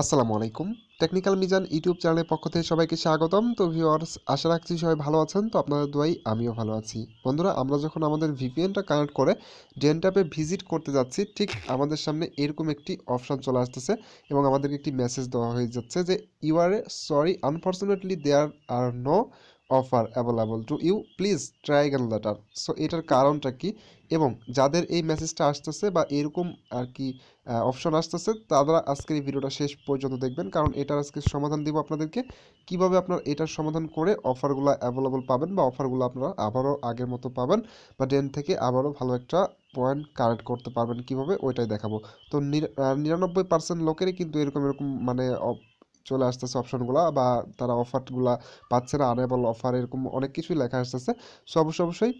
আসসালামু আলাইকুম। Technical Mizan YouTube চ্যানেলের পক্ষ থেকে সবাইকে স্বাগতম। তো ভিউয়ার্স, আশা রাখছি সবাই ভালো আছেন। তো আপনাদের দোয়াই আমিও ভালো আছি। বন্ধুরা, আমরা যখন আমাদের ভিপিএনটা কানেক্ট করে ডেনটাপে ভিজিট করতে যাচ্ছি, ঠিক আমাদের সামনে এরকম একটি অপশান চলে আসতেছে এবং আমাদেরকে একটি মেসেজ দেওয়া হয়ে যাচ্ছে যে, you are sorry, unfortunately there are no offer available to you please try again later so এটার কারণটা কি? এবং যাদের এই মেসেজটা আসতেছে বা এরকম আর কি অপশন আসতেছে, তারা আজকের এই ভিডিওটা শেষ পর্যন্ত দেখবেন। কারণ এটার আজকে সমাধান দিব আপনাদেরকে। কীভাবে আপনার এটার সমাধান করে অফারগুলো অ্যাভেলেবল পাবেন বা অফারগুলো আপনারা আবারও আগের মতো পাবেন বা ডেন থেকে আবারও ভালো একটা পয়েন্ট কালেক্ট করতে পারবেন কীভাবে, ওইটাই দেখাবো। তো নিরানব্বই পার্সেন্ট লোকেরই কিন্তু এরকম এরকম মানে চলে আসতেছে অপশনগুলো বা তারা অফারগুলো পাচ্ছে না আনেবল অফার এরকম অনেক কিছুই লেখা আসতেছে। সো অবশ্যই অবশ্যই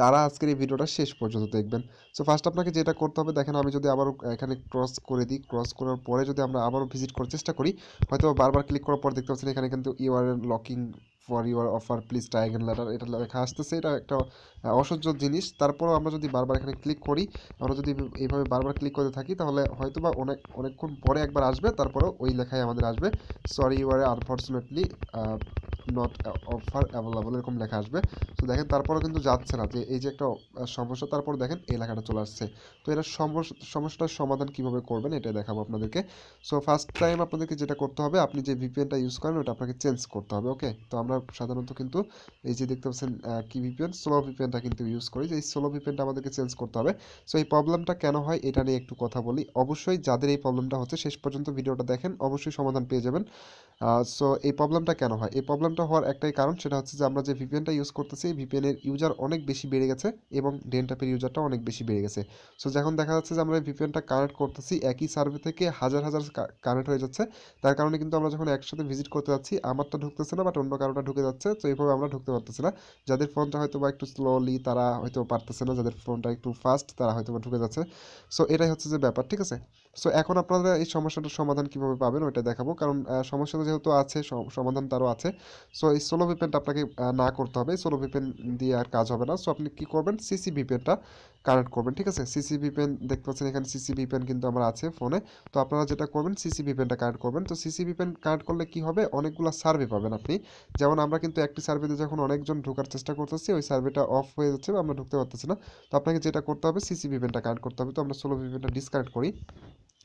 তারা আজকের এই ভিডিওটা শেষ পর্যন্ত দেখবেন। সো ফার্স্ট আপনাকে যেটা করতে হবে, দেখেন আমি যদি আবারও এখানে ক্রস করে দিই ক্রস করার পরে যদি আমরা আবারও ভিজিট করার চেষ্টা করি, হয়তো বারবার ক্লিক করার পর দেখতে পাচ্ছেন এখানে কিন্তু URL looking for your offer please try again later এটা লেখা আসতেছে, এটা একটা অসহ্য জিনিস। তারপরও আমরা যদি বারবার এখানে ক্লিক করি, আমরা যদি এইভাবে বারবার ক্লিক করতে থাকি, তাহলে হয়তো বা অনেক, অনেকক্ষণ পরে একবার আসবে, তারপরেও ওই লেখায় আমাদের আসবে। Sorry you are unfortunately not offer available এরকম লেখা আসবে। তো দেখেন তারপরেও কিন্তু যাচ্ছে না যে এই যে একটা সমস্যা, তারপর দেখেন এই লেখাটা চলে আসছে। তো এটা সমস্যাটার সমাধান কীভাবে করবেন এটা দেখাবো আপনাদেরকে। সো ফার্স্ট টাইম আপনাদেরকে যেটা করতে হবে, আপনি যে ভিপিএনটা ইউজ করেন, ওটা আপনাকে চেঞ্জ করতে হবে ওকে তো আমরা সাধারণত কিন্তু এই যে দেখতে পাচ্ছেন কি ভিপিএন স্লো ভিপিএনটা কিন্তু ইউজ করি। যে এই স্লো ভিপিএনটা আমাদেরকে চেঞ্জ করতে হবে। সো এই প্রবলেমটা কেন হয়, এটা নিয়ে একটু কথা বলি। অবশ্যই যাদের এই প্রবলেমটা হচ্ছে, শেষ পর্যন্ত ভিডিওটা দেখেন, অবশ্যই সমাধান পেয়ে যাবেন। সো এই প্রবলেমটা কেন হয়? এই প্রবলেমটা হওয়ার একটাই কারণ সেটা হচ্ছে যে আমরা যে ভিপিএনটা ইউজ করতেছি ভিপিএনের ইউজার অনেক বেশি বেড়ে গেছে এবং ডেনটাপের ইউজারটা অনেক বেশি বেড়ে গেছে। সো যখন দেখা যাচ্ছে যে আমরা ভিপিএনটা কানেক্ট করতেছি, একই সার্ভে থেকে হাজার হাজার কানেক্ট হয়ে যাচ্ছে, তার কারণে কিন্তু আমরা যখন একসাথে ভিজিট করতে যাচ্ছি আমারটা ঢুকতেছে না বাট অন্য কারোটা ঢুকে যাচ্ছে, তো এইভাবে আমরা ঢুকতে পারতেছি না। যাদের ফোনটা হয়তো বা একটু স্লোলি তারা হয়তো পারতেছে না, যাদের ফোনটা একটু ফাস্ট তারা হয়তো বা ঢুকে যাচ্ছে। সো এটাই হচ্ছে যে ব্যাপার, ঠিক আছে? সো এখন আপনারা এই সমস্যাটার সমাধান কীভাবে পাবেন ওইটা দেখাবো। কারণ সমস্যাটা যেহেতু আছে সমাধান তারও আছে। সো এই সোলো ভিপেনটা আপনাকে না করতে হবে। সোলো ভিপেন দিয়ে আর কাজ হবে না। সো আপনি কী করবেন? সিসি ভিপেনটা কানেক্ট করবেন, ঠিক আছে? সিসি ভিপেন দেখতে পাচ্ছেন এখানে সিসি ভিপেন কিন্তু আমার আছে ফোনে তো আপনারা যেটা করবেন সিসি ভিপেনটা কানেক্ট করবেন। তো সিসি ভিপেন কানেক্ট করলে কি হবে? অনেকগুলো সার্ভে পাবেন আপনি। যেমন আমরা কিন্তু একটি সার্ভেতে যখন অনেকজন ঢোকার চেষ্টা করতেছি, ওই সার্ভেটা অফ হয়ে যাচ্ছে বা আমরা ঢুকতে পারতেছি না। তো আপনাকে যেটা করতে হবে সিসি ভিপেনটা কানেক্ট করতে হবে। তো আমরা সোলো ভিপেনটা ডিসকানেক্ট করি।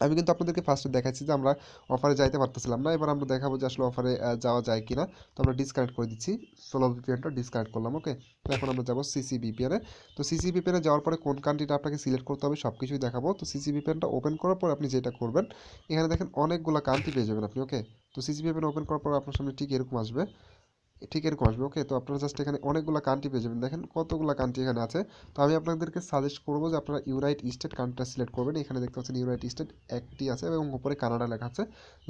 আমি কিন্তু আপনাদেরকে ফার্স্টে দেখাচ্ছি যে আমরা অফারে যাইতে পারতেছিলাম না। এবার আমরা দেখাবো যে আসলে অফারে যাওয়া যায় কিনা। তো আমরা ডিসকানেক্ট করে দিচ্ছি। সোলো ভিপিএনটা ডিসকানেক্ট করলাম ওকে তো এখন আমরা যাব সিসি ভিপিএনে তো সিসি ভিপিএনে যাওয়ার পরে কোন কান্ট্রিটা আপনাকে সিলেক্ট করতে হবে সব কিছুই দেখাবো। তো সিসি ভিপিএনটা ওপেন করার পর আপনি যেটা করবেন, এখানে দেখেন অনেকগুলো কান্ট্রি পেয়ে যাবেন আপনি ওকে তো সিসি ভিপিএন ওপেন করার পর আপনার সামনে ঠিক এরকম আসবে। ঠিক এরকম আসবে। ওকে তো আপনারা জাস্ট এখানে অনেকগুলো কান্ট্রি পেয়ে যাবেন। দেখেন কতগুলো কান্ট্রি এখানে আছে। তো আমি আপনাদেরকে সাজেস্ট করব যে আপনারা ইউনাইট স্টেট কান্ট্রিটা সিলেক্ট করবেন। এখানে দেখতে পাচ্ছেন ইউনাইট স্টেট একটি আছে এবং উপরে কানাডা লেখা আছে।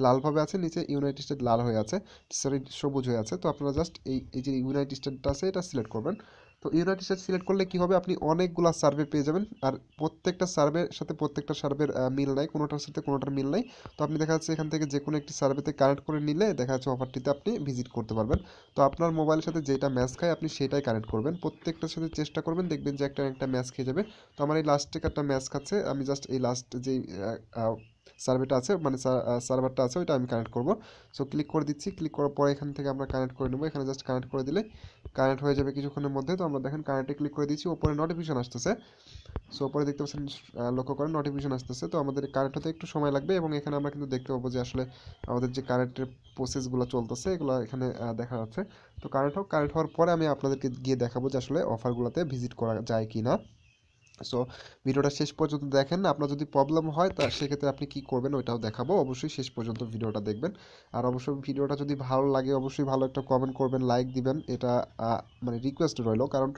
লালভাবে আছে, নিচে ইউনাইটেড স্টেট লাল হয়ে আছে। সরি সবুজ হয়ে আছে। তো আপনারা জাস্ট এই যে ইউনাইট স্টেটটা আছে, এটা সিলেক্ট করবেন। তো ইউনাইটেড স্টেট সিলেক্ট করলে কী হবে? আপনি অনেকগুলো সার্ভে পেয়ে যাবেন। আর প্রত্যেকটা সার্ভের সাথে প্রত্যেকটা সার্ভের মিল নাই। কোনোটার সাথে কোনোটার মিল নাই। তো আপনি দেখা যাচ্ছে এখান থেকে যে কোনো একটি সার্ভেতে কানেক্ট করে নিলে দেখা যাচ্ছে অফারটিতে আপনি ভিজিট করতে পারবেন। তো আপনার মোবাইলের সাথে যেটা ম্যাচ খায়, আপনি সেটাই কানেক্ট করবেন। প্রত্যেকটার সাথে চেষ্টা করবেন, দেখবেন যে একটা একটা ম্যাচ খেয়ে যাবে। তো আমার এই লাস্টে একটা ম্যাচ খাচ্ছে। আমি জাস্ট এই লাস্ট যেই সার্ভেটা আছে মানে সার্ভারটা আছে, ওইটা আমি কানেক্ট করব। সো ক্লিক করে দিচ্ছি ক্লিক করার পরে এখান থেকে আমরা কানেক্ট করে নেব। এখানে জাস্ট কানেক্ট করে দিলে কানেক্ট হয়ে যাবে কিছুক্ষণের মধ্যে। তো আমরা দেখেন কানেক্টে ক্লিক করে দিচ্ছি, ওপরে নোটিফিকেশন আসতেছে। সো ওপরে দেখতে পাচ্ছেন লক্ষ্য করেন নোটিফিকেশন আসতেছে। তো আমাদের কারেন্ট হতে একটু সময় লাগবে এবং এখানে আমরা কিন্তু দেখতে পাবো যে আসলে আমাদের যে কারেন্টের প্রসেসগুলো চলতেছে, এগুলো এখানে দেখা যাচ্ছে। তো কারেন্ট হোক কারেন্ট হওয়ার পরে আমি আপনাদেরকে গিয়ে দেখাবো যে আসলে অফারগুলোতে ভিজিট করা যায় কি না সো ভিডিওটা শেষ পর্যন্ত দেখেন আপনার যদি প্রবলেম হয়, তা সেক্ষেত্রে আপনি কি করবেন ওইটাও দেখাবো। অবশ্যই শেষ পর্যন্ত ভিডিওটা দেখবেন। আর অবশ্যই ভিডিওটা যদি ভালো লাগে, অবশ্যই ভালো একটা কমেন্ট করবেন লাইক দিবেন। এটা মানে রিকোয়েস্ট রইল। কারণ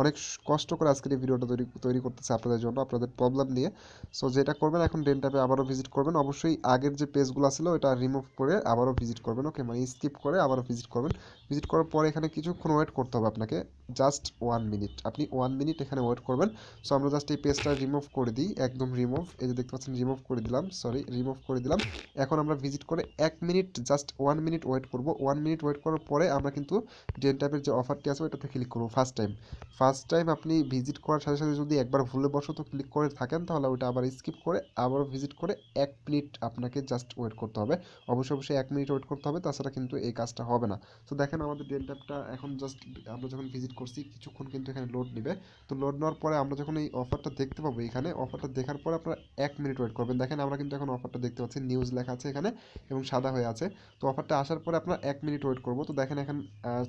অনেক কষ্ট করে আজকের এই ভিডিওটা তৈরি তৈরি করতেছে আপনাদের জন্য, আপনাদের প্রবলেম নিয়ে। সো যেটা করবেন, এখন ডেন ট্যাপে আবারও ভিজিট করবেন। অবশ্যই আগের যে পেজগুলো ছিল ওটা রিমুভ করে আবারও ভিজিট করবেন ওকে মানে স্কিপ করে আবারও ভিজিট করবেন। ভিজিট করার পরে এখানে কিছুক্ষণ ওয়েট করতে হবে আপনাকে। জাস্ট ওয়ান মিনিট আপনি ওয়ান মিনিট এখানে ওয়েট করবেন। সো আমরা জাস্ট এই পেজটা রিমুভ করে দিই, একদম রিমুভ এই যে দেখতে পাচ্ছেন রিমুভ করে দিলাম সরি রিমুভ করে দিলাম। এখন আমরা ভিজিট করে এক মিনিট জাস্ট ওয়ান মিনিট ওয়েট করব। ওয়ান মিনিট ওয়েট করার পরে আমরা কিন্তু ডেন টাইপের যে অফারটি আছে, ওইটাতে ক্লিক করব ফার্স্ট টাইম ফার্স্ট টাইম আপনি ভিজিট করার সাথে সাথে যদি একবার ভুলবশত ক্লিক করে থাকেন, তাহলে ওইটা আবার স্কিপ করে আবারও ভিজিট করে এক মিনিট আপনাকে জাস্ট ওয়েট করতে হবে। অবশ্যই অবশ্যই এক মিনিট ওয়েট করতে হবে, তাছাড়া কিন্তু এই কাজটা হবে না। তো দেখেন আমাদের ডেল ট্যাপটা এখন জাস্ট আমরা যখন ভিজিট করছি, কিছুক্ষণ কিন্তু এখানে লোড নেবে। তো লোড নেওয়ার পরে আমরা যখন এই অফারটা দেখতে পাবো এখানে। অফারটা দেখার পরে আপনারা এক মিনিট ওয়েট করবেন। দেখেন আমরা কিন্তু এখন অফারটা দেখতে পাচ্ছি। নিউজ লেখা আছে এখানে এবং সাদা হয়ে আছে। তো অফারটা আসার পরে আপনার এক মিনিট ওয়েট করব। তো দেখেন এখন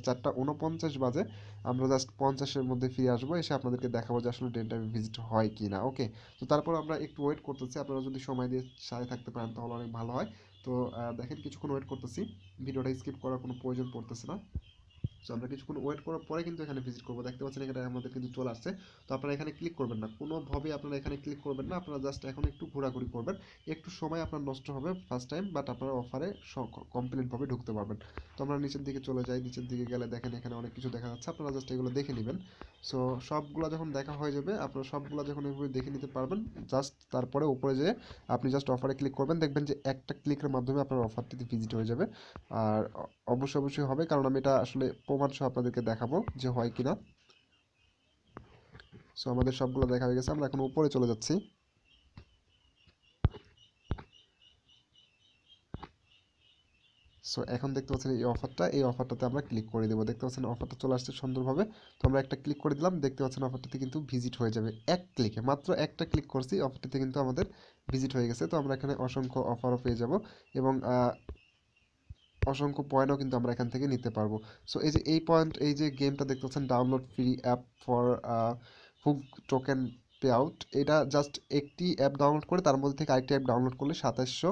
চারটা উনপঞ্চাশ বাজে। আমরা জাস্ট পঞ্চাশের মধ্যে ফিরে আসব। এসে আপনাদেরকে দেখাবো যে আসলে ট্যাপে ভিজিট হয় কি না ওকে তো তারপর আমরা একটু ওয়েট করতেছি। আপনারা যদি সময় দিয়ে সাথে থাকতে পারেন তাহলে অনেক ভালো হয়। তো দেখেন কিছুক্ষণ ওয়েট করতেছি। ভিডিওটা স্কিপ করার কোনো প্রয়োজন পড়তেছে না। সো আমরা কিছুক্ষণ ওয়েট করার পরে কিন্তু এখানে ভিজিট করব। দেখতে পাচ্ছেন এখানে আমাদের কিন্তু চলে আসছে। তো আপনারা এখানে ক্লিক করবেন না। কোনোভাবেই আপনারা এখানে ক্লিক করবেন না। আপনারা জাস্ট এখন একটু ঘোরাঘুরি করবেন। একটু সময় আপনার নষ্ট হবে ফার্স্ট টাইম বাট আপনারা অফারে কমপ্লিটভাবে ঢুকতে পারবেন। তো আমরা নিচের দিকে চলে যাই। নিচের দিকে গেলে দেখেন এখানে অনেক কিছু দেখা যাচ্ছে। আপনারা জাস্ট এগুলো দেখে নেবেন। সো সবগুলো যখন দেখা হয়ে যাবে, আপনারা সবগুলো যখন এভাবে দেখে নিতে পারবেন জাস্ট তারপরে উপরে যেয়ে আপনি জাস্ট অফারে ক্লিক করবেন। দেখবেন যে একটা ক্লিকের মাধ্যমে আপনার অফারটিতে ভিজিট হয়ে যাবে। আর অবশ্যই অবশ্যই হবে। কারণ আমি এটা আসলে প্রমাণ সহ আপনাদেরকে দেখাবো যে হয় কিনা। সো আমাদের সবগুলো দেখা হয়ে গেছে, আমরা এখন উপরে চলে যাচ্ছি। সো এখন দেখতে পাচ্ছেন এই অফারটা, এই অফারটাতে আমরা ক্লিক করে দেবো। দেখতে পাচ্ছেন অফারটা চলে আসছে সুন্দরভাবে। তো আমরা একটা ক্লিক করে দিলাম, দেখতে পাচ্ছেন অফারটাতে কিন্তু ভিজিট হয়ে যাবে এক ক্লিকে। মাত্র একটা ক্লিক করছি, অফারটাতে কিন্তু আমাদের ভিজিট হয়ে গেছে। তো আমরা এখানে অসংখ্য অফারও পেয়ে যাব এবং অসংখ্য পয়েন্টও কিন্তু আমরা এখান থেকে নিতে পারব। সো এই যে, এই পয়েন্ট এই যে গেমটা দেখতে পাচ্ছেন download free app for hook token pay out এটা জাস্ট একটি অ্যাপ ডাউনলোড করে, তার মধ্যে থেকে আরেকটি অ্যাপ ডাউনলোড করলে সাতাশশো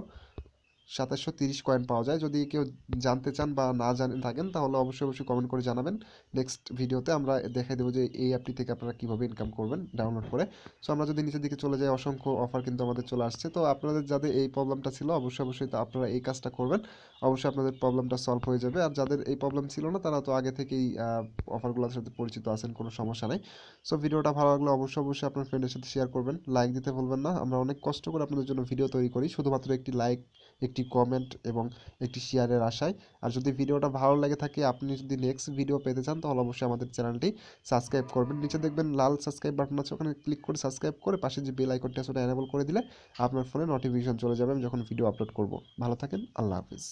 সাতাশশো তিরিশ কয়েন পাওয়া যায়। যদি কেউ জানতে চান বা না জানেন থাকেন, তাহলে অবশ্যই অবশ্যই কমেন্ট করে জানাবেন। নেক্সট ভিডিওতে আমরা দেখাই দেবো যে এই অ্যাপটি থেকে আপনারা কীভাবে ইনকাম করবেন ডাউনলোড করে। সো আমরা যদি নিচের দিকে চলে যাই, অসংখ্য অফার কিন্তু আমাদের চলে আসছে। তো আপনাদের যাদের এই প্রবলেমটা ছিল, অবশ্যই অবশ্যই আপনারা এই কাজটা করবেন। অবশ্যই আপনাদের প্রবলেমটা সলভ হয়ে যাবে। আর যাদের এই প্রবলেম ছিল না, তারা তো আগে থেকেই অফারগুলোর সাথে পরিচিত আছেন, কোনো সমস্যা নেই। সো ভিডিওটা ভালো লাগলে অবশ্যই অবশ্যই আপনার ফ্রেন্ডের সাথে শেয়ার করবেন। লাইক দিতে ভুলবেন না। আমরা অনেক কষ্ট করে আপনাদের জন্য ভিডিও তৈরি করি। শুধুমাত্র একটি লাইক একটি কমেন্ট এবং একটি শেয়ারের আশায়। আর যদি ভিডিওটা ভালো লাগে থাকে, আপনি যদি নেক্সট ভিডিও পেতে চান, তাহলে অবশ্যই আমাদের চ্যানেলটি সাবস্ক্রাইব করবেন। নিচে দেখবেন লাল সাবস্ক্রাইব বাটন আছে, ওখানে ক্লিক করে সাবস্ক্রাইব করে পাশে যে বেল আইকনটি আছে, ওটা এনেবল করে দিলে আপনার ফোনে নোটিফিকেশন চলে যাবে, আমি যখন ভিডিও আপলোড করব। ভালো থাকেন, আল্লাহ হাফিজ।